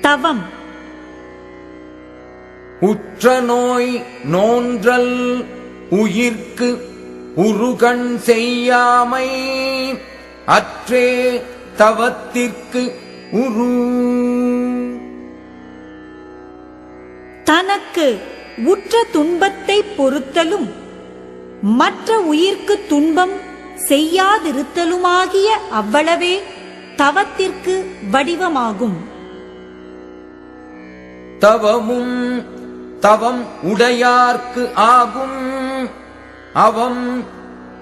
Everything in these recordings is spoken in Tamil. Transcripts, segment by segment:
தவம். உற்ற நோய் நோன்றல் உயிர்க்கு உருகண் செய்யாமை. அற்றே தவத்திற்கு உரு. தனக்கு உற்ற துன்பத்தை பொறுத்தலும் மற்ற உயிர்க்கு துன்பம் செய்யாதிருத்தலுமாகிய அவ்வளவே தவத்திற்கு வடிவமாகும். தவமும் தவம் உடையார்க்கு ஆகும். அவம்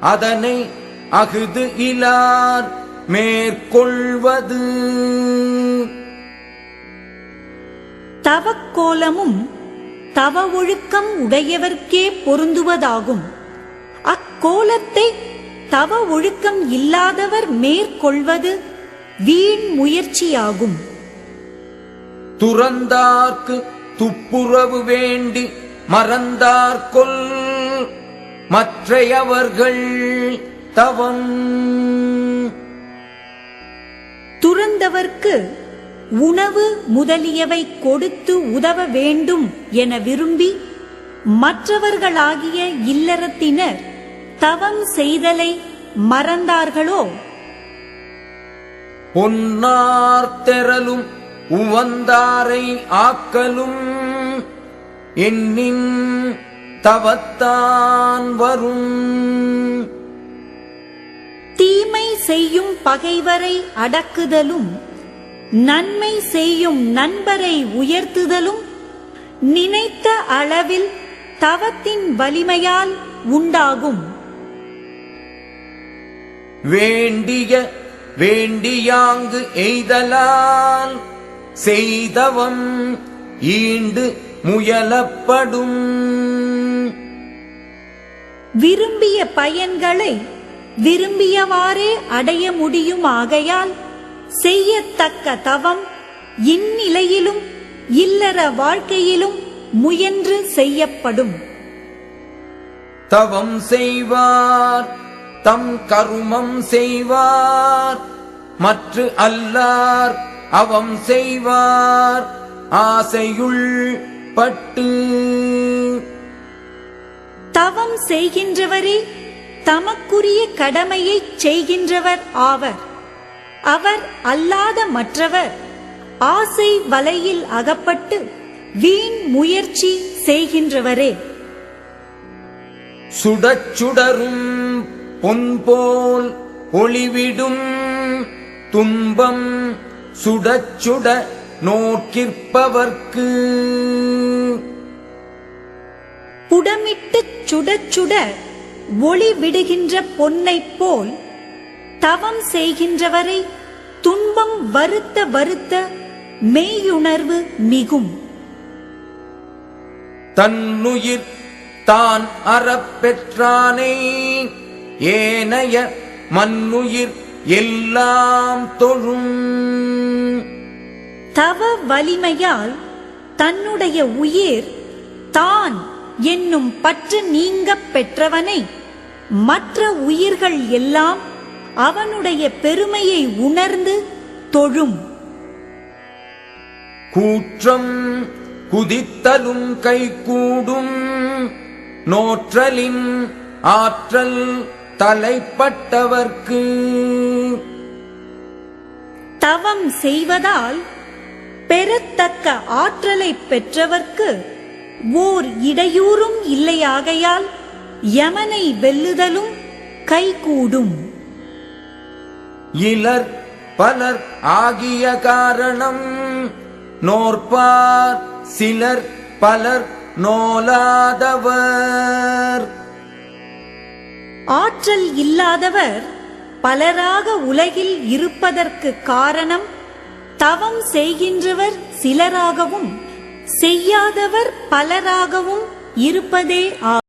அதனை அகுது இலார் மேற்கொள்வது. தவக்கோலமும் தவ ஒழுக்கம் உடையவர்க்கே பொருந்துவதாகும். அக்கோலத்தை தவ ஒழுக்கம் இல்லாதவர் மேற்கொள்வது வீண் முயற்சியாகும். துறந்தார்க்கு துப்புரவு வேண்டி மறந்தார்கொல் மற்றையவர்கள் தவம். துறந்தவர்க்கு உணவு முதலியவை கொடுத்து உதவ வேண்டும் என விரும்பி மற்றவர்களாகிய இல்லறத்தினர் தவம் செய்தலை மறந்தார்களோ? பொன்னார்த்தெறலும் உவந்தாரை ஆக்கலும் எண்ணின் தவத்தான் வரும். தீமை செய்யும் பகைவரை அடக்குதலும் நன்மை செய்யும் நண்பரை உயர்த்துதலும் நினைத்த அளவில் தவத்தின் வலிமையால் உண்டாகும். வேண்டிய வேண்டியாங்கு எய்தலால் செய்தவம் ஈண்டு முயலப்படும். விரும்பிய பயன்களை விரும்பியவாறே அடைய முடியுமாகையால் செய்யத்தக்க தவம் இந்நிலையிலும் இல்லற வாழ்க்கையிலும் முயன்று செய்யப்படும். தவம் செய்வார் தம் கருமம் செய்வார் மற்ற அல்லார் அவம் செய்வார் ஆசையுள் பட்டு. தவம் செய்கின்றவரே தமக்குரிய கடமையைச் செய்கின்றவர் ஆவர். அவர் அல்லாத மற்றவர் ஆசை வலையில் அகப்பட்டு வீண் முயற்சி செய்கின்றவரே. சுடச் சுடரும் பொன்போல் ஒளிவிடும் துன்பம் சுடச் சுட நோக்கிற்பவர்க்கு. புடமிட்டுச் சுடச் சுட ஒளி விடுகின்ற பொன்னைப் போல் தவம் செய்கின்றவரை துன்பம் வருத்த வருத்த மெய்யுணர்வு மிகும். தன்னுயிர் தான் அறப்பெற்றானே ஏனைய மண்ணுயிர் எல்லாம் தொழும். தவ வலிமையால் தன்னுடைய உயிர் தான் என்னும் பற்று நீங்கப் பெற்றவனை மற்ற உயிர்கள் எல்லாம் அவனுடைய பெருமையை உணர்ந்து தொழும். கூற்றம் குதித்தலும் கைகூடும். நோற்றலின் ஆற்றல் தலைப்பட்டவர்க்கு. தவம் செய்வதால் பெறத்தக்க ஆற்றலை பெற்றவர்க்கு ஓர் இடையூறும் இல்லையாகையால் யமனை வெல்லுதலும் கைகூடும். இலர் பலர் ஆகிய காரணம் நோற்பார் சிலர் பலர் நோலாதவர். ஆற்றல் இல்லாதவர் பலராக உலகில் இருப்பதற்கு காரணம் தவம் செய்கின்றவர் சிலராகவும் செய்யாதவர் பலராகவும் இருப்பதே ஆகும்.